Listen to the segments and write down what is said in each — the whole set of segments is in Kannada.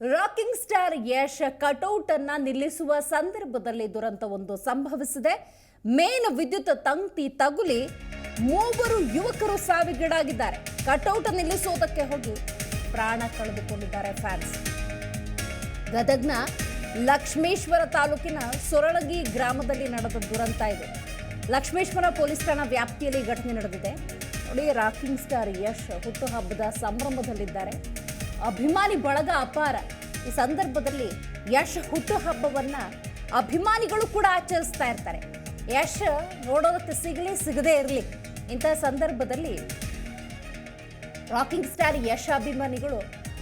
ರಾಕಿಂಗ್ ಸ್ಟಾರ್ ಯಶ್ ಕಟೌಟ್ ಅನ್ನ ನಿಲ್ಲಿಸುವ ಸಂದರ್ಭದಲ್ಲಿ ದುರಂತ ಒಂದು ಸಂಭವಿಸಿದೆ. ಮೇನ್ ವಿದ್ಯುತ್ ತಂತಿ ತಗುಲಿ ಮೂವರು ಯುವಕರು ಸಾವಿಗೀಡಾಗಿದ್ದಾರೆ. ಕಟೌಟ್ ನಿಲ್ಲಿಸುವುದಕ್ಕೆ ಹೋಗಿ ಪ್ರಾಣ ಕಳೆದುಕೊಂಡಿದ್ದಾರೆ ಫ್ಯಾನ್ಸ್. ಗದಗ್ನ ಲಕ್ಷ್ಮೇಶ್ವರ ತಾಲೂಕಿನ ಸೊರಳಗಿ ಗ್ರಾಮದಲ್ಲಿ ನಡೆದ ದುರಂತ ಇದು. ಲಕ್ಷ್ಮೇಶ್ವರ ಪೊಲೀಸ್ ಠಾಣಾ ವ್ಯಾಪ್ತಿಯಲ್ಲಿ ಘಟನೆ ನಡೆದಿದೆ. ನೋಡಿ, ರಾಕಿಂಗ್ ಸ್ಟಾರ್ ಯಶ್ ಹುಟ್ಟುಹಬ್ಬದ ಸಂಭ್ರಮದಲ್ಲಿದ್ದಾರೆ. ಅಭಿಮಾನಿ ಬಳಗ ಅಪಾರ. ಈ ಸಂದರ್ಭದಲ್ಲಿ ಯಶ್ ಹುಟ್ಟು ಹಬ್ಬವನ್ನ ಅಭಿಮಾನಿಗಳು ಕೂಡ ಆಚರಿಸ್ತಾ ಇರ್ತಾರೆ. ಯಶ್ ನೋಡೋದಕ್ಕೆ ಸಿಗಲಿ, ಸಿಗದೇ ಇರಲಿ. ಇಂತಹ ಸಂದರ್ಭದಲ್ಲಿ ರಾಕಿಂಗ್ ಸ್ಟಾರ್ ಯಶ್ ಅಭಿಮಾನಿಗಳು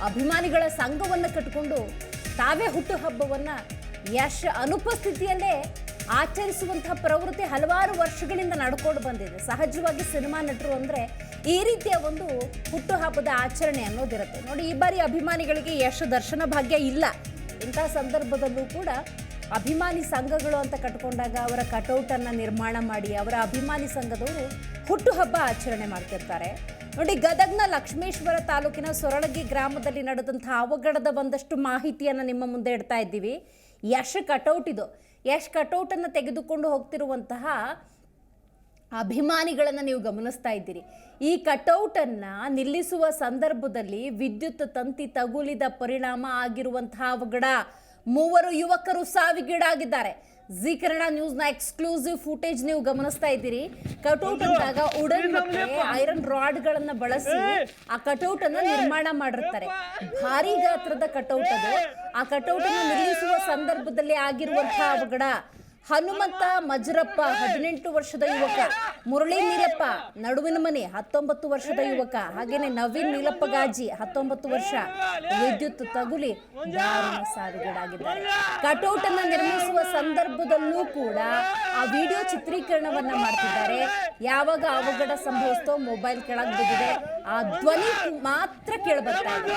ಅಭಿಮಾನಿಗಳ ಸಂಘವನ್ನು ಕಟ್ಟಿಕೊಂಡು ತಾವೇ ಹುಟ್ಟುಹಬ್ಬವನ್ನ ಯಶ್ ಅನುಪಸ್ಥಿತಿಯಲ್ಲೇ ಆಚರಿಸುವಂತಹ ಪ್ರವೃತ್ತಿ ಹಲವಾರು ವರ್ಷಗಳಿಂದ ನಡ್ಕೊಂಡು ಬಂದಿದೆ. ಸಹಜವಾಗಿ ಸಿನಿಮಾ ನಟರು ಅಂದ್ರೆ ಈ ರೀತಿಯ ಒಂದು ಹುಟ್ಟುಹಬ್ಬದ ಆಚರಣೆ ಅನ್ನೋದಿರುತ್ತೆ. ನೋಡಿ, ಈ ಬಾರಿ ಅಭಿಮಾನಿಗಳಿಗೆ ಯಶ್ ದರ್ಶನ ಭಾಗ್ಯ ಇಲ್ಲ. ಇಂಥ ಸಂದರ್ಭದಲ್ಲೂ ಕೂಡ ಅಭಿಮಾನಿ ಸಂಘಗಳು ಅಂತ ಕಟ್ಕೊಂಡಾಗ ಅವರ ಕಟೌಟನ್ನು ನಿರ್ಮಾಣ ಮಾಡಿ, ಅವರ ಅಭಿಮಾನಿ ಸಂಘದವರು ಹುಟ್ಟುಹಬ್ಬ ಆಚರಣೆ ಮಾಡ್ತಿರ್ತಾರೆ. ನೋಡಿ, ಗದಗ್ನ ಲಕ್ಷ್ಮೇಶ್ವರ ತಾಲೂಕಿನ ಸೊರಳಗಿ ಗ್ರಾಮದಲ್ಲಿ ನಡೆದಂಥ ಅವಘಡದ ಒಂದಷ್ಟು ಮಾಹಿತಿಯನ್ನು ನಿಮ್ಮ ಮುಂದೆ ಇಡ್ತಾ ಇದ್ದೀವಿ. ಯಶ್ ಕಟೌಟ್ ಇದು. ಯಶ್ ಕಟೌಟನ್ನು ತೆಗೆದುಕೊಂಡು ಹೋಗ್ತಿರುವಂತಹ ಅಭಿಮಾನಿಗಳನ್ನು ನೀವು ಗಮನಿಸ್ತಾ ಇದ್ದೀರಿ. ಈ ಕಟೌಟನ್ನು ನಿಲ್ಲಿಸುವ ಸಂದರ್ಭದಲ್ಲಿ ವಿದ್ಯುತ್ ತಂತಿ ತಗುಲಿದ ಪರಿಣಾಮ ಆಗಿರುವಂತಹ ಅವಗಡ ಮೂವರು ಯುವಕರು ಸಾವಿಗೀಡಾಗಿದ್ದಾರೆ. ಜಿ ಕನ್ನಡ ನ್ಯೂಸ್ನ ಎಕ್ಸ್ಕ್ಲೂಸಿವ್ ಫುಟೇಜ್ ನೀವು ಗಮನಿಸ್ತಾ ಇದ್ದೀರಿ. ಕಟೌಟ್ ಅಂದಾಗ ಉಡನ್ ಮತ್ತೆ ಐರನ್ ರಾಡ್ಗಳನ್ನು ಬಳಸಿ ಆ ಕಟೌಟ್ ಅನ್ನು ನಿರ್ಮಾಣ ಮಾಡಿರ್ತಾರೆ. ಭಾರಿ ಗಾತ್ರದ ಕಟೌಟ್ ಅದು. ಆ ಕಟೌಟ್ ಅನ್ನು ನಿಲ್ಲಿಸುವ ಸಂದರ್ಭದಲ್ಲಿ ಆಗಿರುವಂತಹ ಅವಘಡ. ಹನುಮಂತ ಮಜರಪ್ಪ ಹದಿನೆಂಟು ವರ್ಷದ ಯುವಕ ಮುರಳಿ ನೀಲಪ್ಪ ನಡುವಿನ ಮನೆ ಹತ್ತೊಂಬತ್ತು ವರ್ಷದ ಯುವಕ ಹಾಗೇನೆ ನವೀನ್ ನೀಲಪ್ಪ ಗಾಜಿ ಹತ್ತೊಂಬತ್ತು ವರ್ಷ ವಿದ್ಯುತ್ ತಗುಲಿ ಸಾವಿಗೀಡಾಗಿದ್ದಾರೆ ಕಟೌಟನ್ನು ನಿರ್ಮಿಸುವ ಸಂದರ್ಭದಲ್ಲೂ ಕೂಡ ಆ ವಿಡಿಯೋ ಚಿತ್ರೀಕರಣವನ್ನ ಮಾಡ್ತಿದ್ದಾರೆ ಯಾವಾಗ ಅವಘಡ ಸಂಭವಿಸ್ತೋ ಮೊಬೈಲ್ ಕೆಳಗೆ ಬಿದ್ದಿದೆ ಆ ಧ್ವನಿ ಮಾತ್ರ ಕೇಳಬರ್ತಾ ಇದೆ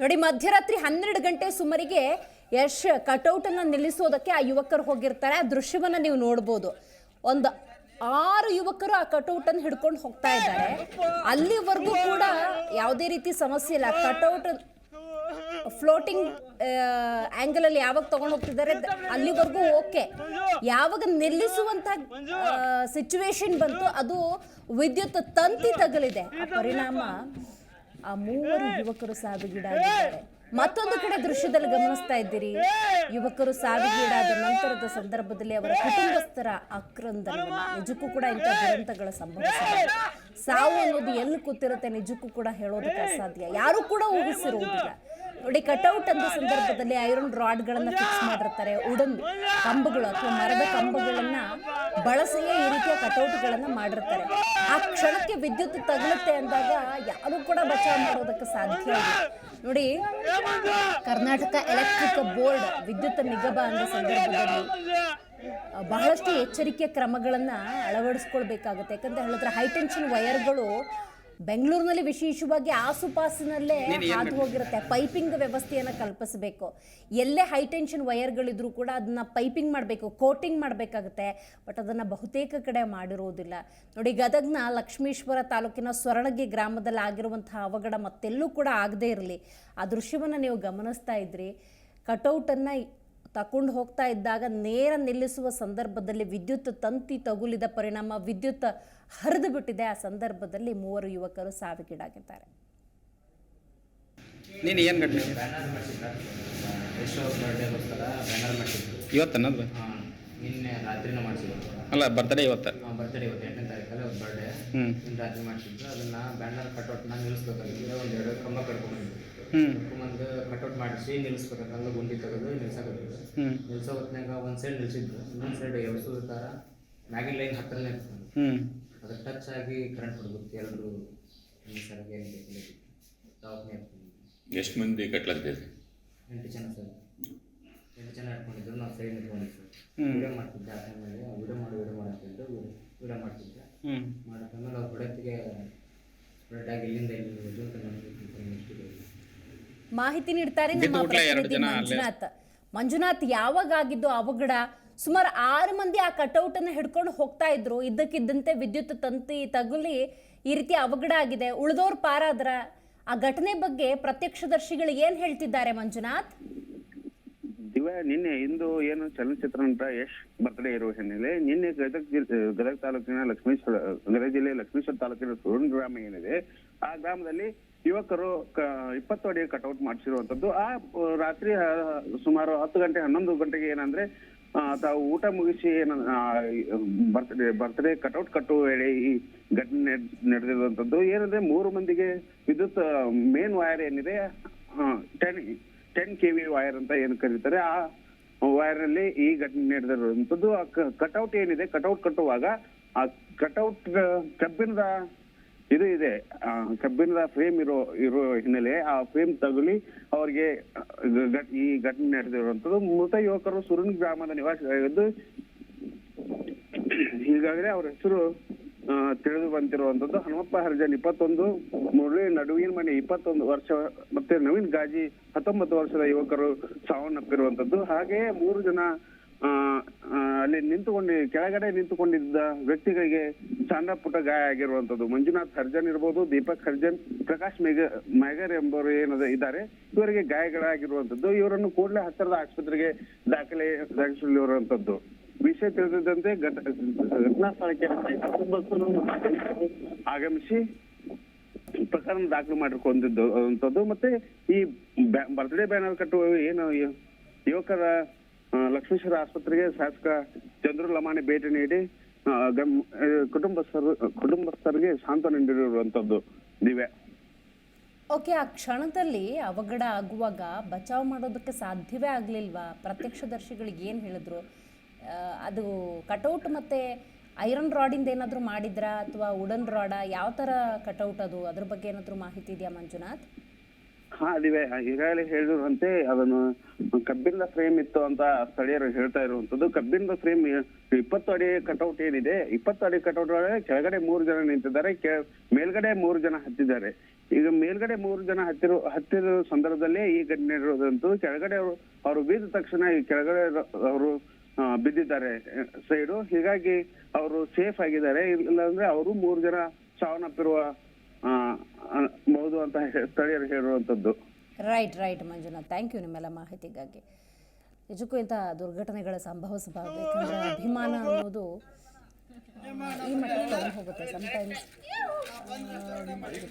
ನೋಡಿ, ಮಧ್ಯರಾತ್ರಿ ಹನ್ನೆರಡು ಗಂಟೆ ಸುಮಾರಿಗೆ ಯಶ್ ಕಟೌಟ್ ಅನ್ನ ನಿಲ್ಲಿಸೋದಕ್ಕೆ ಆ ಯುವಕರು ಹೋಗಿರ್ತಾರೆ. ಆ ದೃಶ್ಯವನ್ನ ನೀವು ನೋಡ್ಬೋದು. ಒಂದು ಆರು ಯುವಕರು ಆ ಕಟೌಟ್ ಅನ್ನು ಹಿಡ್ಕೊಂಡು ಹೋಗ್ತಾ ಇದ್ದಾರೆ. ಅಲ್ಲಿವರೆಗೂ ಕೂಡ ಯಾವುದೇ ರೀತಿ ಸಮಸ್ಯೆ ಇಲ್ಲ. ಕಟೌಟ್ ಫ್ಲೋಟಿಂಗ್ ಆಂಗಲ್ ಅಲ್ಲಿ ಯಾವಾಗ ತಗೊಂಡು ಹೋಗ್ತಿದ್ದಾರೆ, ಅಲ್ಲಿವರೆಗೂ ಓಕೆ. ಯಾವಾಗ ನಿಲ್ಲಿಸುವಂತ ಸಿಚುವೇಶನ್ ಬಂತು, ಅದು ವಿದ್ಯುತ್ ತಂತಿ ತಗಲಿದೆ. ಪರಿಣಾಮ ಆ ಮೂವರು ಯುವಕರು ಸಾವಿಗೀಡಾಗಿದ್ದಾರೆ. ಮತ್ತೊಂದು ಕಡೆ ದೃಶ್ಯದಲ್ಲಿ ಗಮನಿಸ್ತಾ ಇದ್ದೀರಿ. ಯುವಕರು ಸಾವಿಗೀಡಾದ ನಂತರದ ಸಂದರ್ಭದಲ್ಲಿ ಅವರ ಕುಟುಂಬಸ್ಥರ ಅಕ್ರಂದ ನಿಜಕ್ಕೂ ಕೂಡ ಇಂಥ ದುರಂತಗಳ ಸಂಭವಿಸಿದೆ ಸಾವು ಅನ್ನೋದು ಎಲ್ಲಿ ಕೂತಿರುತ್ತೆ ನಿಜಕ್ಕೂ ಕೂಡ ಹೇಳೋದಕ್ಕೆ ಅಸಾಧ್ಯ. ಯಾರು ಕೂಡ ಊಹಿಸಿರುವುದಿಲ್ಲ. ನೋಡಿ ಕಟೌಟ್ ಅಂದ ಸಂದರ್ಭದಲ್ಲಿ ಐರನ್ ರಾಡ್ಗಳನ್ನ ಫಿಕ್ಸ್ ಮಾಡಿರ್ತಾರೆ. ಉಡನ್ ಕಂಬಗಳು ಅಥವಾ ಮರದ ಕಂಬಗಳನ್ನ ಬಳಸಿಯೇ ಈ ರೀತಿಯ ಕಟೌಟ್ಗಳನ್ನು ಮಾಡಿರ್ತಾರೆ. ಆ ಕ್ಷಣಕ್ಕೆ ವಿದ್ಯುತ್ ತಗಲುತ್ತೆ ಅಂದಾಗ ಯಾರು ಕೂಡ ಬಚಾವ್ ಮಾಡೋದಕ್ಕೆ ಸಾಧ್ಯ ಇಲ್ಲ. ನೋಡಿ, ಕರ್ನಾಟಕ ಎಲೆಕ್ಟ್ರಿಕ್ ಬೋರ್ಡ್ ವಿದ್ಯುತ್ ನಿಗಮ ಅಂದ ಸಂದರ್ಭದಲ್ಲಿ ಬಹಳಷ್ಟು ಎಚ್ಚರಿಕೆ ಕ್ರಮಗಳನ್ನು ಅಳವಡಿಸ್ಕೊಳ್ಬೇಕಾಗುತ್ತೆ. ಯಾಕಂತ ಹೇಳಿದ್ರೆ ಹೈಟೆನ್ಷನ್ ವೈರ್ಗಳು ಬೆಂಗಳೂರಿನಲ್ಲಿ ವಿಶೇಷವಾಗಿ ಆಸುಪಾಸಿನಲ್ಲೇ ಹಾದು ಹೋಗಿರುತ್ತೆ. ಪೈಪಿಂಗ್ ವ್ಯವಸ್ಥೆಯನ್ನು ಕಲ್ಪಿಸಬೇಕು. ಎಲ್ಲೇ ಹೈಟೆನ್ಷನ್ ವೈರ್ಗಳಿದ್ರು ಕೂಡ ಅದನ್ನ ಪೈಪಿಂಗ್ ಮಾಡಬೇಕು ಕೋಟಿಂಗ್ ಮಾಡಬೇಕಾಗುತ್ತೆ. ಬಟ್ ಅದನ್ನು ಬಹುತೇಕ ಕಡೆ ಮಾಡಿರುವುದಿಲ್ಲ ನೋಡಿ ಗದಗ್ನ ಲಕ್ಷ್ಮೀಶ್ವರ ತಾಲೂಕಿನ ಸ್ವರ್ಣಗಿ ಗ್ರಾಮದಲ್ಲಿ ಆಗಿರುವಂತಹ ಅವಘಡ ಮತ್ತೆಲ್ಲೂ ಕೂಡ ಆಗದೇ ಇರಲಿ. ಆ ದೃಶ್ಯವನ್ನು ನೀವು ಗಮನಿಸ್ತಾ ಇದ್ರಿ. ಕಟೌಟನ್ನು ತಕೊಂಡು ಹೋಗ್ತಾ ಇದ್ದಾಗ ನೇರ ನಿಲ್ಲಿಸುವ ಸಂದರ್ಭದಲ್ಲಿ ವಿದ್ಯುತ್ ತಂತಿ ತಗುಲಿದ ಪರಿಣಾಮ ವಿದ್ಯುತ್ ಹರಿದು ಬಿಟ್ಟಿದೆ. ಆ ಸಂದರ್ಭದಲ್ಲಿ ಮೂವರು ಯುವಕರು ಸಾವಿಗೀಡಾಗಿದ್ದಾರೆ. ನೀನು ಏನು ಘಟನೆ ಬ್ಯಾನರ್ ಮಾಡಿಸಿದ್ರ ಎಷ್ಟು ಬರ್ಡೇಗೋಸ್ಕರ ಬ್ಯಾನರ್ ಮಾಡಿಸಿದ್ರು ಇವತ್ತನ್ನದು ಹಾಂ ನಿನ್ನೆ ರಾತ್ರಿನೂ ಮಾಡಿಸಿದ್ರು ಅಲ್ಲ ಬರ್ತಡೇ ಇವತ್ತು. ಹಾಂ ಬರ್ತ್ಡೇ ಇವತ್ತು ಎಂಟನೇ ತಾರೀಕಲ್ಲಿ ಅವ್ರ ಬರ್ಡೇ ಹ್ಞೂ ನಿನ್ನ ರಾತ್ರಿ ಮಾಡಿಸಿದ್ರು ಅದನ್ನು ಬ್ಯಾನರ್ ಕಟ್ಔಟ್ನ ನಿಲ್ಲಿಸ್ಬೇಕಾಗಿತ್ತು ಒಂದು ಎರಡು ಕಂಬ ಕಟ್ಕೊಂಬಂದು ಕಟ್ಔಟ್ ಮಾಡಿಸಿ ಗುಂಡಿ ತೆಗೆದು ನಿಲ್ಸಕತ್ತಿದ್ರು ನಿಲ್ಸೋ ಹೊತ್ನಾಗ ಒಂದು ಸೈಡ್ ನಿಲ್ಸಿದ್ರು ಇನ್ನೊಂದು ಸೈಡ್ ಎಬ್ಸೋದು ಥರ ಮ್ಯಾಗಿನ ಲೈನ್ ಹತ್ತಿರನೇ ಅದು ಟಚ್ ಆಗಿ ಕರೆಂಟ್ ಹೊಡ್ಬೇಕು ಎಲ್ಲರೂ ಸರ್ಗೆ ಏನು ಬೇಕು ದವಾಖಾನೆ ಇರ್ತೀವಿ ಎಷ್ಟು ಮಂದಿ ಕಟ್ಲಾಗ್ತದೆ ಎಂಟು ಜನ ಸರ್. ಎಂಟು ಜನ ಇಟ್ಕೊಂಡಿದ್ರು ನಾವು ಸೈಡ್ ನಿಂತ್ಕೊಂಡಿದ್ವಿ ಸರ್. ವಿಡಿಯೋ ಮಾಡ್ತಿದ್ದೆ ಆ ಟೈಮಲ್ಲಿ ವಿಡಿಯೋ ಮಾಡಿ ವಿಡಿಯೋ ಮಾಡ್ತಿದ್ದು ವಿಡಿಯೋ ಮಾಡ್ತಿದ್ದೆ. ಮಾಡಿದ್ಮೇಲೆ ಅವ್ರ ಹೊಡೆತಿಗೆ ಸ್ಪ್ರೆಡ್ ಆಗಿ ಇಲ್ಲಿಂದ ಇಲ್ಲಿ ಮಾಹಿತಿ ನೀಡ್ತಾರೆ ನಮ್ಮ ಮಂಜುನಾಥ್. ಮಂಜುನಾಥ್ ಯಾವಾಗ ಆಗಿದ್ದು ಅವಘಡ? ಸುಮಾರು ಆರು ಮಂದಿ ಆ ಕಟೌಟನ್ನು ಹಿಡ್ಕೊಂಡು ಹೋಗ್ತಾ ಇದ್ರು. ಇದ್ದಕ್ಕಿದ್ದಂತೆ ವಿದ್ಯುತ್ ತಂತಿ ತಗುಲಿ ಈ ರೀತಿ ಅವಘಡ ಆಗಿದೆ. ಉಳಿದವ್ರು ಪಾರಾದ್ರ ಆ ಘಟನೆ ಬಗ್ಗೆ ಪ್ರತ್ಯಕ್ಷದರ್ಶಿಗಳು ಏನ್ ಹೇಳ್ತಿದ್ದಾರೆ ಮಂಜುನಾಥ್? ದಿವ್ಯ ನಿನ್ನೆ ಇಂದು ಏನು ಚಲನಚಿತ್ರ ನಟ ಯಶ್ ಬರ್ತ್ಡೇ ಇರುವ ಹಿನ್ನೆಲೆ ನಿನ್ನೆ ಗದಗ ಜಿಲ್ಲೆ ಗದಗ ತಾಲೂಕಿನ ಲಕ್ಷ್ಮೇಶ್ವರ, ಗದಗ ಜಿಲ್ಲೆ ಲಕ್ಷ್ಮೇಶ್ವರ ತಾಲೂಕಿನ ಸುರುಣ್ ಗ್ರಾಮ ಏನಿದೆ, ಆ ಗ್ರಾಮದಲ್ಲಿ ಯುವಕರು ಇಪ್ಪತ್ತು ಅಡಿ ಕಟೌಟ್ ಮಾಡಿಸಿರುವಂತದ್ದು. ಆ ರಾತ್ರಿ ಸುಮಾರು ಹತ್ತು ಗಂಟೆ ಹನ್ನೊಂದು ಗಂಟೆಗೆ ಏನಂದ್ರೆ ತಾವು ಊಟ ಮುಗಿಸಿ ಬರ್ತ್ಡೇ ಬರ್ತ್ಡೇ ಕಟೌಟ್ ಕಟ್ಟುವ ವೇಳೆ ಈ ಘಟನೆ ನಡ್- ನಡೆದಿರುವಂತದ್ದು ಏನಂದ್ರೆ ಮೂರು ಮಂದಿಗೆ ವಿದ್ಯುತ್ ಮೇನ್ ವೈರ್ ಏನಿದೆ ten ten K V wire ಅಂತ ಏನು ಕರೀತಾರೆ, ಆ ವೈರ್ ಅಲ್ಲಿ ಈ ಘಟನೆ ನಡೆದಿರುವಂತದ್ದು ಆ ಕಟೌಟ್ ಏನಿದೆ ಕಟೌಟ್ ಕಟ್ಟುವಾಗ ಆ ಕಟೌಟ್ ಕಬ್ಬಿಣದ ಇದು ಇದೆ. ಕಬ್ಬಿಣದ ಫ್ರೇಮ್ ಇರೋ ಇರೋ ಹಿನ್ನೆಲೆ ಆ ಫ್ರೇಮ್ ತಗುಲಿ ಅವರಿಗೆ ಈ ಘಟನೆ ನಡೆದಿರುವಂತದ್ದು ಮೃತ ಯುವಕರು ಸುರುನ್ ಗ್ರಾಮದ ನಿವಾಸಿಗಳಾಗಿದ್ದು ಈಗಾಗಲೇ ಅವ್ರ ಹೆಸರು ತಿಳಿದು ಬಂದಿರುವಂತದ್ದು ಹನುಮಪ್ಪ ಹರಿಜನ್ ಇಪ್ಪತ್ತೊಂದು, ಮುರಳಿ ನಡುವಿನ ಮನೆ ಇಪ್ಪತ್ತೊಂದು ವರ್ಷ, ಮತ್ತೆ ನವೀನ್ ಗಾಜಿ ಹತ್ತೊಂಬತ್ತು ವರ್ಷದ ಯುವಕರು ಸಾವನ್ನಪ್ಪಿರುವಂತದ್ದು ಹಾಗೆಯೇ ಮೂರು ಜನ ಅಲ್ಲಿ ನಿಂತುಕೊಂಡು, ಕೆಳಗಡೆ ನಿಂತುಕೊಂಡಿದ್ದ ವ್ಯಕ್ತಿಗಳಿಗೆ ಸಣ್ಣ ಪುಟ್ಟ ಗಾಯ ಆಗಿರುವಂತದ್ದು. ಮಂಜುನಾಥ್ ಹರ್ಜನ್ ಇರ್ಬೋದು, ದೀಪಕ್ ಹರ್ಜನ್, ಪ್ರಕಾಶ್ ಮೇಘ, ಮೇಘರ್ ಎಂಬವರು ಏನದ ಇದ್ದಾರೆ. ಇವರಿಗೆ ಗಾಯಗಳಾಗಿರುವಂತದ್ದು. ಇವರನ್ನು ಕೂಡಲೇ ಹತ್ತಿರದ ಆಸ್ಪತ್ರೆಗೆ ದಾಖಲೆ ದಾಖಲಿಸಿರುವಂತದ್ದು. ವಿಷಯ ತಿಳಿದಿದ್ದಂತೆ ಘಟ- ಘಟನಾ ಸ್ಥಳಕ್ಕೆ ಆಗಮಿಸಿ ಪ್ರಕರಣ ದಾಖಲು ಮಾಡಿಕೊಂಡಿದ್ದು ಮತ್ತೆ ಈ ಬರ್ತ್ಡೇ ಬ್ಯಾನರ್ ಕಟ್ಟುವ ಏನು ಯುವಕರ ಲಕ್ಷ್ಮೇಶ್ವರ ಆಸ್ಪತ್ರೆಗೆ ಶಾಸಕ ಚಂದ್ರು ಲಮಾಣಿ ಭೇಟಿ ನೀಡಿ ಕುಟುಂಬಸ್ಥರು, ಕುಟುಂಬಸ್ಥರಿಗೆ ಸಾಂತ್ವನ ನೀಡಿರುವಂತದ್ದು ದಿವ್ಯಾ ಓಕೆ, ಆ ಕ್ಷಣದಲ್ಲಿ ಅವಘಡ ಆಗುವಾಗ ಬಚಾವ್ ಮಾಡೋದಕ್ಕೆ ಸಾಧ್ಯವೇ ಆಗಲಿಲ್ವಾ? ಪ್ರತ್ಯಕ್ಷದರ್ಶಿಗಳಿಗೆ ಏನು ಹೇಳಿದ್ರು? ಅದು ಕಟೌಟ್ ಮತ್ತೆ ಐರನ್ ರಾಡಿಂದ ಏನಾದರೂ ಮಾಡಿದ್ರಾ? ಅಥವಾ ವುಡನ್ ರಾಡ? ಯಾವ ಥರ ಕಟೌಟ್ ಅದು? ಅದ್ರ ಬಗ್ಗೆ ಏನಾದರೂ ಮಾಹಿತಿ ಇದೆಯಾ ಮಂಜುನಾಥ್? ಹಾ, ಅದಿವೆ. ಈಗಾಗಲೇ ಹೇಳಿರುವಂತೆ ಅದನ್ನು ಕಬ್ಬಿಣದ ಫ್ರೇಮ್ ಇತ್ತು ಅಂತ ಸ್ಥಳೀಯರು ಹೇಳ್ತಾ ಇರುವಂತದ್ದು ಕಬ್ಬಿಣದ ಫ್ರೇಮ್ ಇಪ್ಪತ್ತು ಅಡಿ ಕಟೌಟ್ ಏನಿದೆ, ಇಪ್ಪತ್ತು ಅಡಿ ಕಟೌಟ್ ಒಳಗೆ ಕೆಳಗಡೆ ಮೂರು ಜನ ನಿಂತಿದ್ದಾರೆ ಮೇಲ್ಗಡೆ ಮೂರು ಜನ ಹತ್ತಿದ್ದಾರೆ. ಈಗ ಮೇಲ್ಗಡೆ ಮೂರು ಜನ ಹತ್ತಿರೋ ಹತ್ತಿರೋ ಸಂದರ್ಭದಲ್ಲೇ ಈ ಘಟನೆ ಇರುವುದಂತೂ ಕೆಳಗಡೆ ಅವರು ಅವರು ಬಿದ್ದ ತಕ್ಷಣ ಈ ಕೆಳಗಡೆ ಅವರು ಬಿದ್ದಿದ್ದಾರೆ ಸೈಡು. ಹೀಗಾಗಿ ಅವರು ಸೇಫ್ ಆಗಿದ್ದಾರೆ. ಇಲ್ಲಾಂದ್ರೆ ಅವರು ಮೂರು ಜನ ಸಾವನ್ನಪ್ಪಿರುವ ಬಹುದು ಅಂತ ಸ್ಥಳೀಯರು ಹೇಳುವಂತದ್ದು right right Manjunath. Thank you ನಿಮ್ಮೆಲ್ಲ ಮಾಹಿತಿಗಾಗಿ. ನಿಜಕ್ಕೂ ಇಂಥ ದುರ್ಘಟನೆಗಳ ಸಂಭವಿಸಬಾರ್ದು ಯಾಕಂದರೆ ಅಭಿಮಾನ ಅನ್ನೋದು ಈ ಮಟ್ಟಕ್ಕೆ ಹೋಗುತ್ತೆ. ಸಮಟೈಮ್ಸ್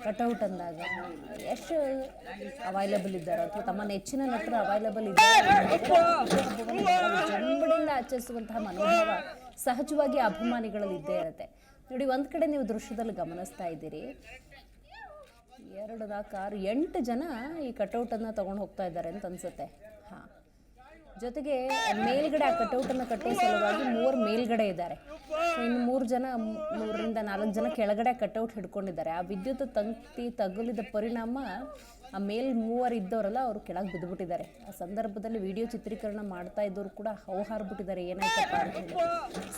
ಕಟೌಟ್ ಅಂದಾಗ ಎಷ್ಟು ಅವೈಲಬಲ್ ಇದ್ದಾರೆ. ಅಥವಾ ತಮ್ಮ ನೆಚ್ಚಿನ ನಟರು ಅವೈಲಬಲ್ ಇದ್ದಾರೆ. ಜಂಬಡಿಂದ ಆಚರಿಸುವಂತಹ ಮನೋಭಾವ ಸಹಜವಾಗಿ ಅಭಿಮಾನಿಗಳಲ್ಲಿ ಇದ್ದೇ ಇರುತ್ತೆ. ನೋಡಿ, ಒಂದು ಕಡೆ ನೀವು ದೃಶ್ಯದಲ್ಲಿ ಗಮನಿಸ್ತಾ ಇದ್ದೀರಿ. ಎರಡು ನಾಲ್ಕು ಆರು ಎಂಟು ಜನ ಈ ಕಟೌಟನ್ನು ತೊಗೊಂಡು ಹೋಗ್ತಾ ಇದ್ದಾರೆ ಅಂತ ಅನ್ಸುತ್ತೆ. ಹಾಂ. ಜೊತೆಗೆ ಮೇಲ್ಗಡೆ ಆ ಕಟೌಟನ್ನು ಕಟ್ಟೋ ಸಲುವಾಗಿ ಮೂವರು ಮೇಲ್ಗಡೆ ಇದ್ದಾರೆ. ಇನ್ನು ಮೂರು ಜನ, ಮೂರರಿಂದ ನಾಲ್ಕು ಜನ ಕೆಳಗಡೆ ಕಟೌಟ್ ಹಿಡ್ಕೊಂಡಿದ್ದಾರೆ. ಆ ವಿದ್ಯುತ್ ತಂತಿ ತಗುಲಿದ ಪರಿಣಾಮ ಆ ಮೇಲ್ ಮೂವರು ಇದ್ದವರಲ್ಲ ಅವರು ಕೆಳಗೆ ಬಿದ್ದುಬಿಟ್ಟಿದ್ದಾರೆ ಆ ಸಂದರ್ಭದಲ್ಲಿ ವಿಡಿಯೋ ಚಿತ್ರೀಕರಣ ಮಾಡ್ತಾ ಇದ್ದವರು ಕೂಡ ಹೌಹಾರ್ಬಿಟ್ಟಿದ್ದಾರೆ ಏನಾಯ್ತಪ್ಪ ಅಂತ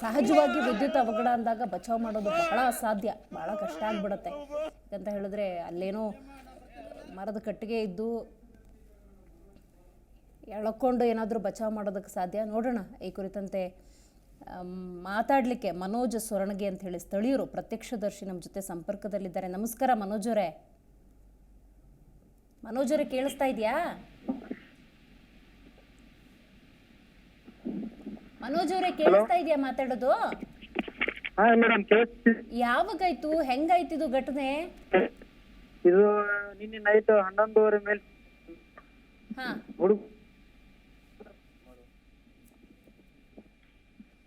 ಸಹಜವಾಗಿ ವಿದ್ಯುತ್ ಅವಘಡ ಅಂದಾಗ ಬಚಾವ್ ಮಾಡೋದು ಬಹಳ ಅಸಾಧ್ಯ. ಬಹಳ ಕಷ್ಟ ಆಗ್ಬಿಡುತ್ತೆ. ಯಾಕಂತ ಹೇಳಿದ್ರೆ ಅಲ್ಲೇನೋ ಮರದ ಕಟ್ಟಿಗೆ ಇದ್ದು ಎಳ್ಕೊಂಡು ಏನಾದರೂ ಬಚಾವ್ ಮಾಡೋದಕ್ಕೆ ಸಾಧ್ಯ? ನೋಡೋಣ. ಈ ಕುರಿತಂತೆ ಮಾತಾಡಲಿಕ್ಕೆ ಮನೋಜ್ ಸೊರಣಗಿ ಅಂತ ಹೇಳಿ ಸ್ಥಳೀಯರು ಪ್ರತ್ಯಕ್ಷದರ್ಶಿ ನಮ್ಮ ಜೊತೆ ಸಂಪರ್ಕದಲ್ಲಿದ್ದಾರೆ. ನಮಸ್ಕಾರ ಮನೋಜರೇ ಮನೋಜರೇ ಮನೋಜ್ ಅವರೇ ಕೇಳಿಸ್ತಾ ಇದೆಯಾ? ಮನೋಜ್ ಅವರೇ ಕೇಳಿಸ್ತಾ ಇದೆಯಾ ಮಾತಾಡೋದು? ಹಾ ಮೇಡಮ್ ಯಾವಾಗಾಯ್ತು? ಹೆಂಗಾಯ್ತು ಇದು ಘಟನೆ? ಇದು ನಿನ್ನೆ ನೈಟ್ ಹನ್ನೊಂದುವರೆ ಮೇಲೆ ಹಾ. ಹುಡುಗ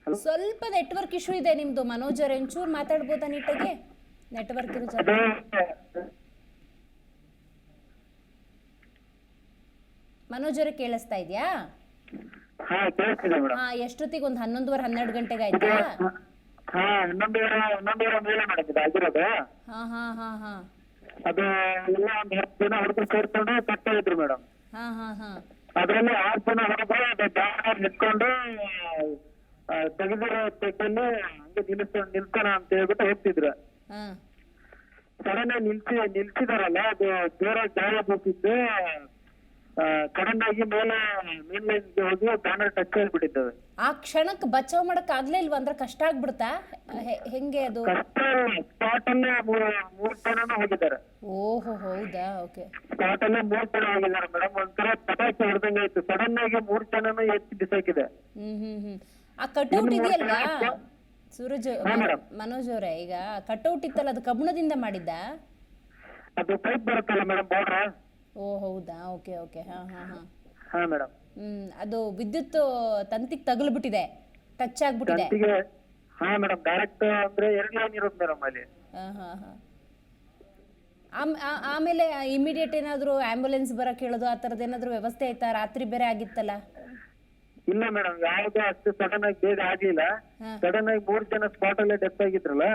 ಸ್ವಲ್ಪ ನೆಟ್ವರ್ಕ್ ಇಶ್ಯೂ ಇದೆ ನಿಮ್ದು. ಮನೋಜ್ ಅವ್ರ ಒಂಚೂರು ಮಾತಾಡ್ಬೋದಾ ನೀಟಾಗಿ? ನೆಟ್ವರ್ಕ್ ಇರೋ ಜಾಗ. ಮನೋಜ್ ಅವರೇ ಕೇಳಿಸ್ತಾ ಇದೆಯಾ? ಹಾ ಕೇಳಿಸ್ತಿದೆ ಮೇಡಮ್ ಹಾ ಎಷ್ಟೊತ್ತಿಗೆ ಒಂದ್ ಹನ್ನೊಂದುವರೆ ಹನ್ನೆರಡು ಗಂಟೆಗೆ ಆಯ್ತಾ? ಹಾ ಹನ್ನೊಂದುವರೆ ಹನ್ನೊಂದುವರೆ ಮೇಲೆ ಮೇಡಮ್ ಇದು ಆಗಿರೋದು. ಹಾ ಹಾ ಹಾ ಹಾ. ಅದು ಎಲ್ಲ ಒಂದು ಹತ್ತು ಜನ ಹುಡುಗರು ಸೇರ್ಕೊಂಡು ಕಟ್ತಾ ಇದ್ರು ಮೇಡಮ್ ಹಾ ಹಾ ಹಾ. ಅದರಲ್ಲಿ ಆರು ಜನ ಹುಡುಗರು ಅದು ಬ್ಯಾನರ್ ನಿಂತ್ಕೊಂಡು ತೆಗೆದಿರೋ ತೆಗೆದಲ್ಲಿ ಹಂಗೆ ನಿಲ್ಸ ಅಂತ ಹೇಳ್ಬಿಟ್ಟು ಹೋಗ್ತಿದ್ರು. ಹಾ. ಸಡನ್ ನಿಲ್ಸಿ ನಿಲ್ಸಿದಾರಲ್ಲ ಅದು ಜೋರಾಗಿ ಗಾಯ ಬೀಸಿದ್ದು ಸಡನ್ ಆಗಿ ಮೇಲೆ ಮೇನ್ ಹೋಗಿ ಬ್ಯಾನರ್ ಟಚ್ ಆಗಿಬಿಟ್ಟಿದ್ದಾವೆ. ಆ ಕ್ಷಣಕ್ಕೆ ಬಚಾವ್ ಮಾಡಕ್ ಆಗ್ಲೇ ಇಲ್ವಾ? ಅಂದ್ರೆ ಕಷ್ಟ ಆಗ್ಬಿಡ್ತಾ? ಹೆ- ಹೆಂಗೆ ಅದು? ಕಷ್ಟ ಸ್ಪಾಟ್ ಅಲ್ಲೇ ಮೂರ್ ಮೂರ್ ಜನನು ಹೋಗಿದ್ದಾರೆ. ಓಹೋ ಹೌದಾ? ಓಕೆ. ಸ್ಪಾಟ್ ಅಲ್ಲೇ ಮೂರ್ ಜನ ಹೋಗಿದ್ದಾರೆ ಮೇಡಮ್. ಒಂಥರ ಪಟಾಕಿ ಹೊಡೆದಂಗೆ ಆಯ್ತು ಸಡನ್ ಆಗಿ ಮೂರ್ ಜನನು ಎತ್ತಿ ಬಿಸಾಕಿದೆ. ಹ್ಮ್ ಹ್ಮ್ ಹ್ಮ್. ಆ ಕಟ್ಔಟ್ ಇದೆಯಲ್ವಾ? ಸೂರಜ್ ಹಾ, madam. ಮನೋಜ್ ಅವರೇ ಈಗ ಕಟ್ಔಟ್ ಇತ್ತಲ್ಲ ಅದು ಕಬ್ಬಣದಿಂದ ಮಾಡಿದ್ದ? ಅದು ಪೈಪ್ ಬರುತ್ತಲ್ಲ ಮೇಡಮ್ ಬಾರ್ಡ್ರ್ ಓ ಹೌದಾ? Okay okay. ಹಾ ಹಾ ಹಾ. ಹಾ ಮೇಡಮ್ ಹ್ಮ್ ಅದು ವಿದ್ಯುತ್ ತಂತಿಗೆ ತಗಲ್ಬಿಟ್ಟಿದೆ. ಟಚ್ ಆಗ್ಬಿಟ್ಟಿದೆ. ತಂತಿಗೆ ಹಾ ಮೇಡಮ್ ಡೈರೆಕ್ಟ್ ಅಂದ್ರೆ ಎರಡು ಲೈನ್ ಇರೋದು ಮೇಡಮ್ ಅಲ್ಲಿ. ಹಾ ಹಾ ಹಾ. ಆಮ್- ಆ- ಆಮೇಲೆ ಇಮಿಡಿಯೇಟ್ ಏನಾದ್ರು ಆಂಬ್ಯುಲೆನ್ಸ್ ಬರಕ್ ಹೇಳೋದು ಆ ಥರದ್ದು ಏನಾದ್ರು ವ್ಯವಸ್ಥೆ ಆಯ್ತಾ? ರಾತ್ರಿ ಬೇರೆ ಆಗಿತ್ತಲ್ಲ? ಇಲ್ಲ ಮೇಡಮ್ ಯಾವ್ದು ಅಷ್ಟು ಸಡನ್ ಆಗಿ ಬೇಗ ಆಗ್ಲಿಲ್ಲ. ಹಾ. ಸಡನ್ ಆಗಿ ಮೂರ್ ಜನ ಸ್ಪಾಟ್ ಅಲ್ಲೇ ಡೆತ್ ಆಗಿದ್ರಲ್ಲ?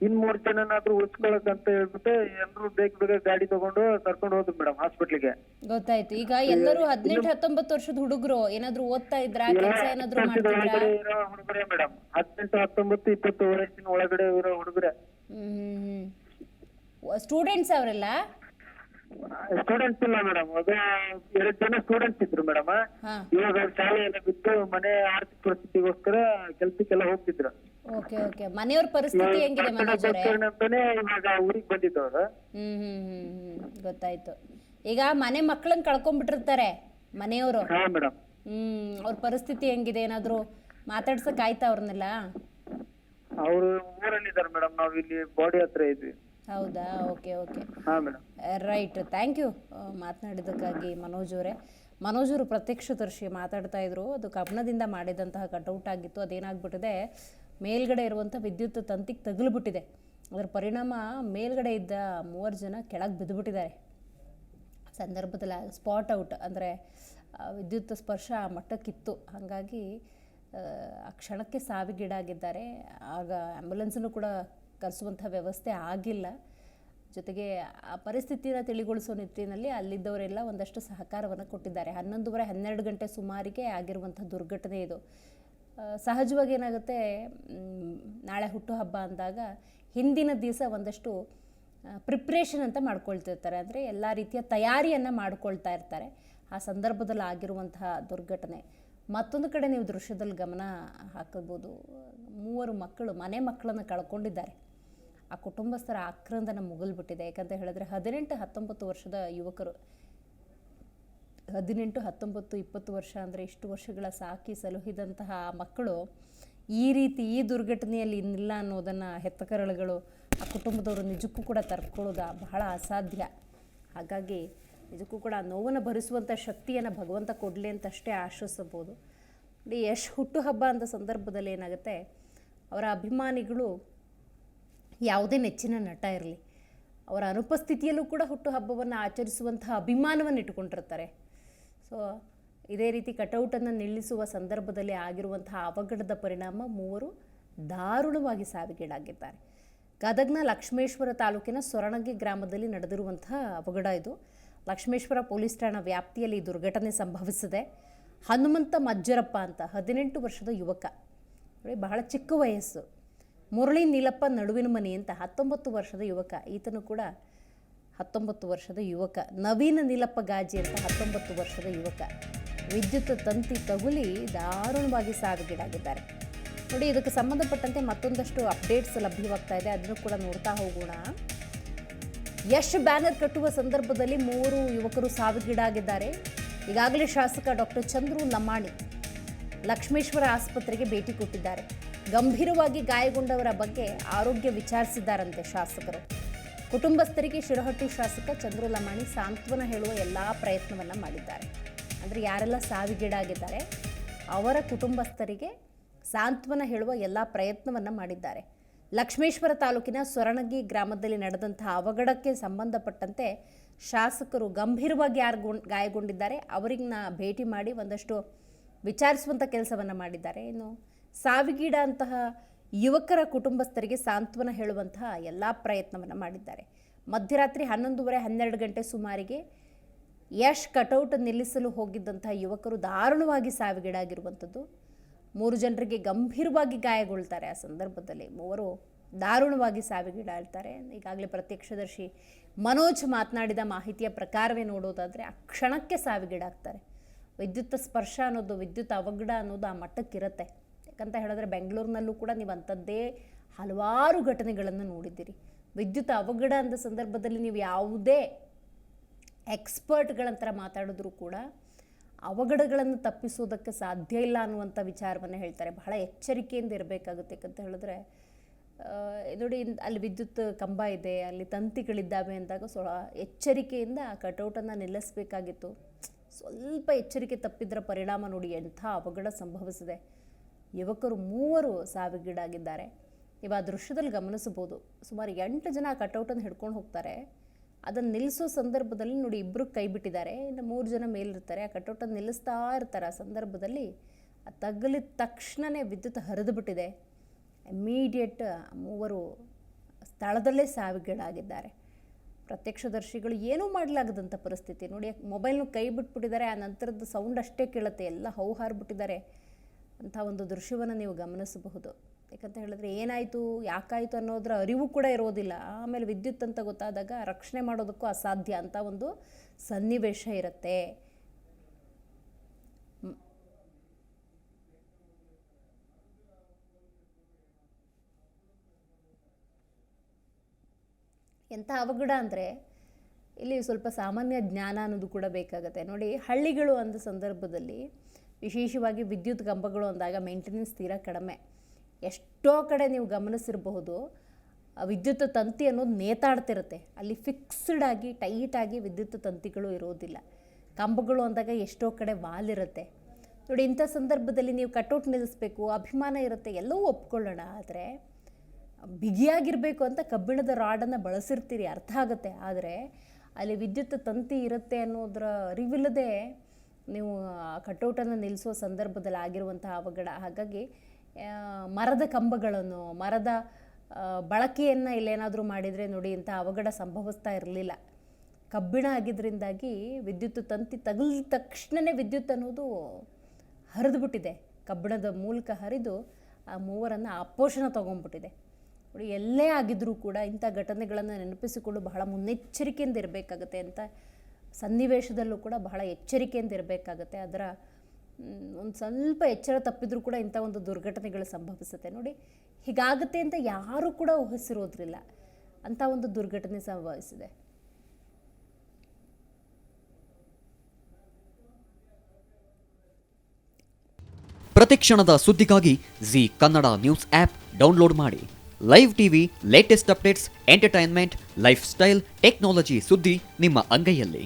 ಇನ್ ಮೂರ್ ಜನನಾದ್ರೂ ಉಳಿಸ್ಕೊಳಕ್ ಅಂತ ಹೇಳ್ಬಿಟ್ಟು ಎಲ್ರು ಬೇಗ ಬೇಗ ಗಾಡಿ ತಗೊಂಡು ಕರ್ಕೊಂಡು ಹೋದ್ರು ಮೇಡಮ್ ಹಾಸ್ಪಿಟ್ಲಿಗೆ. ಗೊತ್ತಾಯ್ತು. ಈಗ ಎಲ್ಲರೂ ಹದಿನೆಂಟು ಹತ್ತೊಂಬತ್ತು ವರ್ಷದ ಹುಡುಗರು ಏನಾದ್ರು ಓದ್ತಾ ಇದ್ರ ಕೆಲಸ ಏನಾದ್ರು ಮಾಡ್ತಿದ್ರಾ? ಒಳಗಡೆ ಇರೋ ಹುಡುಗರೇ ಮೇಡಮ್ ಹದಿನೆಂಟು ಹತ್ತೊಂಬತ್ತು ಇಪ್ಪತ್ತು ವಯಸ್ಸಿನ ಒಳಗಡೆ ಇರೋ ಹುಡುಗರೇ. ಸ್ಟೂಡೆಂಟ್ಸ್ ಅವರೆಲ್ಲ? ಸ್ಟೂಡೆಂಟ್ಸ್ ಇಲ್ಲ ಮೇಡಮ್ ಅದು ಎರಡ್ ಜನ ಸ್ಟೂಡೆಂಟ್ಸ್ ಇದ್ರು ಮೇಡಮ್ ಹಾ. ಇವಾಗ ಶಾಲೆ ಎಲ್ಲ ಬಿಟ್ಟು ಮನೆ ಆರ್ಥಿಕ ಪರಿಸ್ಥಿತಿಗೋಸ್ಕರ ಕೆಲ್ಸಕ್ಕೆಲ್ಲ ಹೋಗ್ತಿದ್ರು. Okay okay. ಮನೆಯವ್ರ ಪರಿಸ್ಥಿತಿ ಹೆಂಗಿದೆ ಮನೋಜ್ ಅವರೇ ಅಂತಾನೆ ಇವಾಗ ಊರಿಗೆ ಬಂದಿದ್ದವ್ರು ಹ್ಮ್ ಹ್ಮ್ ಹ್ಮ್ ಹ್ಮ್. ಗೊತ್ತಾಯ್ತು. ಈಗ ಮನೆ ಮಕ್ಕಳನ್ನ ಕಳ್ಕೊಂಡ್ಬಿಟ್ಟಿರ್ತಾರೆ ಮನೆಯವರು. ಹಾ ಮೇಡಮ್. ಹ್ಮ್ ಅವ್ರ ಪರಿಸ್ಥಿತಿ ಹೆಂಗಿದೆ ಏನಾದ್ರು ಮಾತಾಡ್ಸಕ್ ಆಯ್ತಾ ಅವ್ರನ್ನೆಲ್ಲ? ಅವರು ಊರಲ್ಲಿದ್ದಾರೆ ಮೇಡಮ್ ನಾವು ಇಲ್ಲಿ ಬಾಡಿ ಹತ್ರ ಇದ್ವಿ. ಹೌದಾ? Okay okay. ಹಾ ಮೇಡಮ್. ರೈಟ್. ಥ್ಯಾಂಕ್ ಯು ಮಾತನಾಡಿದ್ದಕ್ಕಾಗಿ ಮನೋಜ್ ಅವರೇ. ಮನೋಜ್ ಅವರು ಪ್ರತ್ಯಕ್ಷದರ್ಶಿ ಮಾತಾಡ್ತಾ ಇದ್ರು. ಅದು ಕಬ್ಣದಿಂದ ಮಾಡಿದಂತಹ ಕಟೌಟ್ ಆಗಿತ್ತು. ಅದೇನಾಗ್ಬಿಟ್ಟಿದೆ? ಮೇಲ್ಗಡೆ ಇರುವಂಥ ವಿದ್ಯುತ್ ತಂತಿಗೆ ತಗುಲ್ಬಿಟ್ಟಿದೆ. ಅದರ ಪರಿಣಾಮ ಮೇಲ್ಗಡೆ ಇದ್ದ ಮೂವರು ಜನ ಕೆಳಗೆ ಬಿದ್ದುಬಿಟ್ಟಿದ್ದಾರೆ. ಸಂದರ್ಭದಲ್ಲಿ ಸ್ಪಾಟ್ ಔಟ್ ಅಂದರೆ ವಿದ್ಯುತ್ ಸ್ಪರ್ಶ ಆ ಮಟ್ಟಕ್ಕಿತ್ತು. ಹಾಗಾಗಿ ಆ, ಕ್ಷಣಕ್ಕೆ ಸಾವಿಗೀಡಾಗಿದ್ದಾರೆ. ಆಗ ಆ್ಯಂಬುಲೆನ್ಸನ್ನು ಕೂಡ ಕರೆಸುವಂಥ ವ್ಯವಸ್ಥೆ ಆಗಿಲ್ಲ. ಜೊತೆಗೆ ಆ ಪರಿಸ್ಥಿತಿನ ತಿಳಿಗೊಳಿಸುವ ನಿಟ್ಟಿನಲ್ಲಿ ಅಲ್ಲಿದ್ದವರೆಲ್ಲ ಒಂದಷ್ಟು ಸಹಕಾರವನ್ನು ಕೊಟ್ಟಿದ್ದಾರೆ. ಹನ್ನೊಂದುವರೆ ಹನ್ನೆರಡು ಗಂಟೆ ಸುಮಾರಿಗೆ ಆಗಿರುವಂಥ ದುರ್ಘಟನೆ ಇದು. ಸಹಜವಾಗಿ ಏನಾಗುತ್ತೆ ನಾಳೆ ಹುಟ್ಟುಹಬ್ಬ ಅಂದಾಗ ಹಿಂದಿನ ದಿವಸ ಒಂದಷ್ಟು ಪ್ರಿಪ್ರೇಷನ್ ಅಂತ ಮಾಡ್ಕೊಳ್ತಿರ್ತಾರೆ. ಅಂದರೆ ಎಲ್ಲ ರೀತಿಯ ತಯಾರಿಯನ್ನು ಮಾಡ್ಕೊಳ್ತಾ ಇರ್ತಾರೆ. ಆ ಸಂದರ್ಭದಲ್ಲಿ ಆಗಿರುವಂತಹ ದುರ್ಘಟನೆ. ಮತ್ತೊಂದು ಕಡೆ ನೀವು ದೃಶ್ಯದಲ್ಲಿ ಗಮನ ಹಾಕಬಹುದು. ಮೂವರು ಮಕ್ಕಳು, ಮನೆ ಮಕ್ಕಳನ್ನು ಕಳ್ಕೊಂಡಿದ್ದಾರೆ. ಆ ಕುಟುಂಬಸ್ಥರ ಆಕ್ರಂದನ ಮುಗಿಲ್ಬಿಟ್ಟಿದೆ. ಯಾಕಂತ ಹೇಳಿದ್ರೆ ಹದಿನೆಂಟು ಹತ್ತೊಂಬತ್ತು ವರ್ಷದ ಯುವಕರು ಹದಿನೆಂಟು, ಹತ್ತೊಂಬತ್ತು, ಇಪ್ಪತ್ತು ವರ್ಷ ಅಂದರೆ ಇಷ್ಟು ವರ್ಷಗಳ ಸಾಕಿ ಸಲುಹಿದಂತಹ ಮಕ್ಕಳು ಈ ರೀತಿ ಈ ದುರ್ಘಟನೆಯಲ್ಲಿ ಇನ್ನಿಲ್ಲ ಅನ್ನೋದನ್ನು ಹೆತ್ತಕರಳುಗಳು ಆ ಕುಟುಂಬದವರು ನಿಜಕ್ಕೂ ಕೂಡ ತರ್ಕೊಳ್ಳೋದು ಬಹಳ ಅಸಾಧ್ಯ. ಹಾಗಾಗಿ ನಿಜಕ್ಕೂ ಕೂಡ ನೋವನ್ನು ಭರಿಸುವಂಥ ಶಕ್ತಿಯನ್ನು ಭಗವಂತ ಕೊಡಲಿ ಅಂತ ಅಷ್ಟೇ ಆಶ್ರಯಿಸಬಹುದು ಯಶ್ ಹುಟ್ಟುಹಬ್ಬ ಅಂತ ಸಂದರ್ಭದಲ್ಲಿ ಏನಾಗುತ್ತೆ, ಅವರ ಅಭಿಮಾನಿಗಳು ಯಾವುದೇ ನೆಚ್ಚಿನ ನಟ ಇರಲಿ, ಅವರ ಅನುಪಸ್ಥಿತಿಯಲ್ಲೂ ಕೂಡ ಹುಟ್ಟುಹಬ್ಬವನ್ನು ಆಚರಿಸುವಂತಹ ಅಭಿಮಾನವನ್ನು ಇಟ್ಟುಕೊಂಡಿರ್ತಾರೆ ಸೊ ಇದೇ ರೀತಿ ಕಟೌಟನ್ನು ನಿಲ್ಲಿಸುವ ಸಂದರ್ಭದಲ್ಲಿ ಆಗಿರುವಂತಹ ಅವಘಡದ ಪರಿಣಾಮ ಮೂವರು ದಾರುಣವಾಗಿ ಸಾವಿಗೀಡಾಗಿದ್ದಾರೆ. ಗದಗ್ನ ಲಕ್ಷ್ಮೇಶ್ವರ ತಾಲೂಕಿನ ಸೊರಣಗಿ ಗ್ರಾಮದಲ್ಲಿ ನಡೆದಿರುವಂತಹ ಅವಘಡ ಇದು. ಲಕ್ಷ್ಮೇಶ್ವರ ಪೊಲೀಸ್ ಠಾಣಾ ವ್ಯಾಪ್ತಿಯಲ್ಲಿ ದುರ್ಘಟನೆ ಸಂಭವಿಸಿದೆ. ಹನುಮಂತ ಮಜ್ಜರಪ್ಪ ಅಂತ ಹದಿನೆಂಟು ವರ್ಷದ ಯುವಕ. ಬಹಳ ಚಿಕ್ಕ ವಯಸ್ಸು. ಮುರಳಿ ನೀಲಪ್ಪ ನಡುವಿನ ಮನೆ ಅಂತ ಹತ್ತೊಂಬತ್ತು ವರ್ಷದ ಯುವಕ. ಈತನು ಕೂಡ ಹತ್ತೊಂಬತ್ತು ವರ್ಷದ ಯುವಕ. ನವೀನ ನೀಲಪ್ಪ ಗಾಜಿ ಅಂತ ಹತ್ತೊಂಬತ್ತು ವರ್ಷದ ಯುವಕ. ವಿದ್ಯುತ್ ತಂತಿ ತಗುಲಿ ದಾರುಣವಾಗಿ ಸಾವಿಗೀಡಾಗಿದ್ದಾರೆ. ನೋಡಿ, ಇದಕ್ಕೆ ಸಂಬಂಧಪಟ್ಟಂತೆ ಮತ್ತೊಂದಷ್ಟು ಅಪ್ಡೇಟ್ಸ್ ಲಭ್ಯವಾಗ್ತಾ ಇದೆ. ಅದನ್ನು ಕೂಡ ನೋಡ್ತಾ ಹೋಗೋಣ. ಯಶ್ ಬ್ಯಾನರ್ ಕಟ್ಟುವ ಸಂದರ್ಭದಲ್ಲಿ ಮೂವರು ಯುವಕರು ಸಾವಿಗೀಡಾಗಿದ್ದಾರೆ. ಈಗಾಗಲೇ ಶಾಸಕ ಡಾಕ್ಟರ್ ಚಂದ್ರು ಲಮಾಣಿ ಲಕ್ಷ್ಮೇಶ್ವರ ಆಸ್ಪತ್ರೆಗೆ ಭೇಟಿ ಕೊಟ್ಟಿದ್ದಾರೆ. ಗಂಭೀರವಾಗಿ ಗಾಯಗೊಂಡವರ ಬಗ್ಗೆ ಆರೋಗ್ಯ ವಿಚಾರಿಸಿದ್ದಾರಂತೆ ಶಾಸಕರು. ಕುಟುಂಬಸ್ಥರಿಗೆ ಶಿರಹಟ್ಟಿ ಶಾಸಕ ಚಂದ್ರು ಲಮಾಣಿ ಸಾಂತ್ವನ ಹೇಳುವ ಎಲ್ಲ ಪ್ರಯತ್ನವನ್ನು ಮಾಡಿದ್ದಾರೆ. ಅಂದರೆ ಯಾರೆಲ್ಲ ಸಾವಿಗೀಡಾಗಿದ್ದಾರೆ, ಅವರ ಕುಟುಂಬಸ್ಥರಿಗೆ ಸಾಂತ್ವನ ಹೇಳುವ ಎಲ್ಲ ಪ್ರಯತ್ನವನ್ನು ಮಾಡಿದ್ದಾರೆ. ಲಕ್ಷ್ಮೇಶ್ವರ ತಾಲೂಕಿನ ಸೊರಣಗಿ ಗ್ರಾಮದಲ್ಲಿ ನಡೆದಂತಹ ಅವಘಡಕ್ಕೆ ಸಂಬಂಧಪಟ್ಟಂತೆ ಶಾಸಕರು ಗಂಭೀರವಾಗಿ ಯಾರು ಗಾಯಗೊಂಡಿದ್ದಾರೆ ಅವರಿಗೆ ನಾ ಭೇಟಿ ಮಾಡಿ ಒಂದಷ್ಟು ವಿಚಾರಿಸುವಂಥ ಕೆಲಸವನ್ನು ಮಾಡಿದ್ದಾರೆ. ಇನ್ನು ಸಾವಿಗೀಡಂತಹ ಯುವಕರ ಕುಟುಂಬಸ್ಥರಿಗೆ ಸಾಂತ್ವನ ಹೇಳುವಂತಹ ಎಲ್ಲ ಪ್ರಯತ್ನವನ್ನು ಮಾಡಿದ್ದಾರೆ. ಮಧ್ಯರಾತ್ರಿ ಹನ್ನೊಂದುವರೆ ಹನ್ನೆರಡು ಗಂಟೆ ಸುಮಾರಿಗೆ ಯಶ್ ಕಟೌಟ್ ನಿಲ್ಲಿಸಲು ಹೋಗಿದ್ದಂತಹ ಯುವಕರು ದಾರುಣವಾಗಿ ಸಾವಿಗೀಡಾಗಿರುವಂಥದ್ದು. ಮೂರು ಜನರಿಗೆ ಗಂಭೀರವಾಗಿ ಗಾಯಗೊಳ್ತಾರೆ. ಆ ಸಂದರ್ಭದಲ್ಲಿ ಮೂವರು ದಾರುಣವಾಗಿ ಸಾವಿಗೀಡಾಳ್ತಾರೆ ಈಗಾಗಲೇ ಪ್ರತ್ಯಕ್ಷದರ್ಶಿ ಮನೋಜ್ ಮಾತನಾಡಿದ ಮಾಹಿತಿಯ ಪ್ರಕಾರವೇ ನೋಡೋದಾದರೆ ಆ ಕ್ಷಣಕ್ಕೆ ಸಾವಿಗೀಡಾಗ್ತಾರೆ. ವಿದ್ಯುತ್ ಸ್ಪರ್ಶ ಅನ್ನೋದು, ವಿದ್ಯುತ್ ಅವಘಡ ಅನ್ನೋದು ಆ ಮಟ್ಟಕ್ಕಿರುತ್ತೆ. ಯಾಕಂತ ಹೇಳಿದ್ರೆ ಬೆಂಗಳೂರಿನಲ್ಲೂ ಕೂಡ ನೀವು ಅಂಥದ್ದೇ ಹಲವಾರು ಘಟನೆಗಳನ್ನು ನೋಡಿದ್ದೀರಿ. ವಿದ್ಯುತ್ ಅವಘಡ ಅಂದ ಸಂದರ್ಭದಲ್ಲಿ ನೀವು ಯಾವುದೇ ಎಕ್ಸ್ಪರ್ಟ್ಗಳಂತರ ಮಾತಾಡಿದ್ರು ಕೂಡ ಅವಘಡಗಳನ್ನು ತಪ್ಪಿಸೋದಕ್ಕೆ ಸಾಧ್ಯ ಇಲ್ಲ ಅನ್ನುವಂಥ ವಿಚಾರವನ್ನು ಹೇಳ್ತಾರೆ. ಬಹಳ ಎಚ್ಚರಿಕೆಯಿಂದ ಇರಬೇಕಾಗುತ್ತೆ ಯಾಕಂತ ಹೇಳಿದ್ರೆ ನೋಡಿ, ಅಲ್ಲಿ ವಿದ್ಯುತ್ ಕಂಬ ಇದೆ, ಅಲ್ಲಿ ತಂತಿಗಳಿದ್ದಾವೆ ಅಂದಾಗ ಸ್ವಲ್ಪ ಎಚ್ಚರಿಕೆಯಿಂದ ಆ ಕಟೌಟನ್ನು ನಿಲ್ಲಿಸಬೇಕಾಗಿತ್ತು. ಸ್ವಲ್ಪ ಎಚ್ಚರಿಕೆ ತಪ್ಪಿದ್ರ ಪರಿಣಾಮ ನೋಡಿ ಎಂಥ ಅವಘಡ ಸಂಭವಿಸಿದೆ. ಯುವಕರು ಮೂವರು ಸಾವಿಗೀಡಾಗಿದ್ದಾರೆ. ಆ ದೃಶ್ಯದಲ್ಲಿ ಗಮನಿಸಬಹುದು. ಸುಮಾರು ಎಂಟು ಜನ ಕಟೌಟನ್ನು ಹಿಡ್ಕೊಂಡು ಹೋಗ್ತಾರೆ. ಅದನ್ನು ನಿಲ್ಲಿಸೋ ಸಂದರ್ಭದಲ್ಲಿ ನೋಡಿ ಇಬ್ಬರು ಕೈ ಬಿಟ್ಟಿದ್ದಾರೆ. ಇನ್ನು ಮೂರು ಜನ ಮೇಲಿರ್ತಾರೆ. ಆ ಕಟೌಟನ್ನು ನಿಲ್ಲಿಸ್ತಾ ಇರ್ತಾರೆ. ಆ ಸಂದರ್ಭದಲ್ಲಿ ತಗುಲಿದ ತಕ್ಷಣವೇ ವಿದ್ಯುತ್ ಹರಿದು ಬಿಟ್ಟಿದೆ. ಇಮ್ಮಿಡಿಯೇಟ್ ಮೂವರು ಸ್ಥಳದಲ್ಲೇ ಸಾವಿಗೀಡಾಗಿದ್ದಾರೆ. ಪ್ರತ್ಯಕ್ಷದರ್ಶಿಗಳು ಏನೂ ಮಾಡಲಾಗದಂಥ ಪರಿಸ್ಥಿತಿ. ನೋಡಿ ಮೊಬೈಲ್ನ ಕೈ ಬಿಟ್ಬಿಟ್ಟಿದ್ದಾರೆ. ಆ ನಂತರದ ಸೌಂಡ್ ಅಷ್ಟೇ ಕೇಳುತ್ತೆ. ಎಲ್ಲ ಹೌಹಾರ್ಬಿಟ್ಟಿದ್ದಾರೆ ಅಂಥ ಒಂದು ದೃಶ್ಯವನ್ನು ನೀವು ಗಮನಿಸಬಹುದು. ಯಾಕಂತ ಹೇಳಿದ್ರೆ ಏನಾಯಿತು, ಯಾಕಾಯಿತು ಅನ್ನೋದ್ರ ಅರಿವು ಕೂಡ ಇರೋದಿಲ್ಲ. ಆಮೇಲೆ ವಿದ್ಯುತ್ ಅಂತ ಗೊತ್ತಾದಾಗ ರಕ್ಷಣೆ ಮಾಡೋದಕ್ಕೂ ಅಸಾಧ್ಯ ಅಂತ ಒಂದು ಸನ್ನಿವೇಶ ಇರುತ್ತೆ. ಎಂಥ ಅವಘಡ ಅಂದರೆ ಇಲ್ಲಿ ಸ್ವಲ್ಪ ಸಾಮಾನ್ಯ ಜ್ಞಾನ ಅನ್ನೋದು ಕೂಡ ಬೇಕಾಗುತ್ತೆ. ನೋಡಿ ಹಳ್ಳಿಗಳು ಅಂದ ಸಂದರ್ಭದಲ್ಲಿ ವಿಶೇಷವಾಗಿ ವಿದ್ಯುತ್ ಕಂಬಗಳು ಅಂದಾಗ ಮೇಂಟೆನೆನ್ಸ್ ತೀರಾ ಕಡಿಮೆ. ಎಷ್ಟೋ ಕಡೆ ನೀವು ಗಮನಿಸಿರಬಹುದು ವಿದ್ಯುತ್ ತಂತಿ ಅನ್ನೋದು ನೇತಾಡ್ತಿರುತ್ತೆ. ಅಲ್ಲಿ ಫಿಕ್ಸ್ಡ್ ಆಗಿ ಟೈಟಾಗಿ ವಿದ್ಯುತ್ ತಂತಿಗಳು ಇರೋದಿಲ್ಲ. ಕಂಬಗಳು ಅಂದಾಗ ಎಷ್ಟೋ ಕಡೆ ವಾಲಿರುತ್ತೆ. ನೋಡಿ, ಇಂಥ ಸಂದರ್ಭದಲ್ಲಿ ನೀವು ಕಟೌಟ್ ನಿಲ್ಲಿಸ್ಬೇಕು, ಅಭಿಮಾನ ಇರುತ್ತೆ, ಎಲ್ಲವೂ ಒಪ್ಕೊಳ್ಳೋಣ. ಆದರೆ, ಬಿಗಿಯಾಗಿರಬೇಕು ಅಂತ ಕಬ್ಬಿಣದ ರಾಡನ್ನು ಬಳಸಿರ್ತೀರಿ, ಅರ್ಥ ಆಗುತ್ತೆ. ಆದರೆ, ಅಲ್ಲಿ ವಿದ್ಯುತ್ ತಂತಿ ಇರುತ್ತೆ ಅನ್ನೋದರ ಅರಿವಿಲ್ಲದೆ ನೀವು ಕಟೌಟನ್ನು ನಿಲ್ಲಿಸುವ ಸಂದರ್ಭದಲ್ಲಿ ಆಗಿರುವಂತಹ ಅವಘಡ. ಹಾಗಾಗಿ ಮರದ ಕಂಬಗಳನ್ನು, ಮರದ ಬಳಕೆಯನ್ನು ಇಲ್ಲೇನಾದರೂ ಮಾಡಿದರೆ ನೋಡಿ, ಇಂಥ ಅವಘಡ ಸಂಭವಿಸ್ತಾ ಇರಲಿಲ್ಲ. ಕಬ್ಬಿಣ ಆಗಿದ್ದರಿಂದಾಗಿ ವಿದ್ಯುತ್ ತಂತಿ ತಗುಲಿದ ತಕ್ಷಣವೇ ವಿದ್ಯುತ್ ಅನ್ನೋದು ಹರಿದುಬಿಟ್ಟಿದೆ. ಕಬ್ಬಿಣದ ಮೂಲಕ ಹರಿದು ಆ ಮೂವರನ್ನು ಅಪೋಷಣ ತೊಗೊಂಡ್ಬಿಟ್ಟಿದೆ. ನೋಡಿ, ಎಲ್ಲೇ ಆಗಿದ್ದರೂ ಕೂಡ ಇಂಥ ಘಟನೆಗಳನ್ನು ನೆನಪಿಸಿಕೊಂಡು ಬಹಳ ಮುನ್ನೆಚ್ಚರಿಕೆಯಿಂದ ಇರಬೇಕಾಗತ್ತೆ ಅಂತ ಸನ್ನಿವೇಶದಲ್ಲೂ ಕೂಡ ಬಹಳ ಎಚ್ಚರಿಕೆಯಿಂದ ಇರಬೇಕಾಗತ್ತೆ ಅದರ ಒಂದು ಸ್ವಲ್ಪ ಎಚ್ಚರ ತಪ್ಪಿದ್ರೂ ಕೂಡ ಇಂಥ ಒಂದು ದುರ್ಘಟನೆಗಳು ಸಂಭವಿಸುತ್ತೆ. ನೋಡಿ, ಹೀಗಾಗುತ್ತೆ ಅಂತ ಯಾರೂ ಕೂಡ ಊಹಿಸಿರೋದ್ರಿಲ್ಲ ಅಂಥ ಒಂದು ದುರ್ಘಟನೆ ಸಂಭವಿಸಿದೆ. ಪ್ರತಿಕ್ಷಣದ ಸುದ್ದಿಗಾಗಿ Zee Kannada news app download ಮಾಡಿ. Live TV latest updates entertainment lifestyle technology ಸುದ್ದಿ ನಿಮ್ಮ ಅಂಗೈಯಲ್ಲಿ.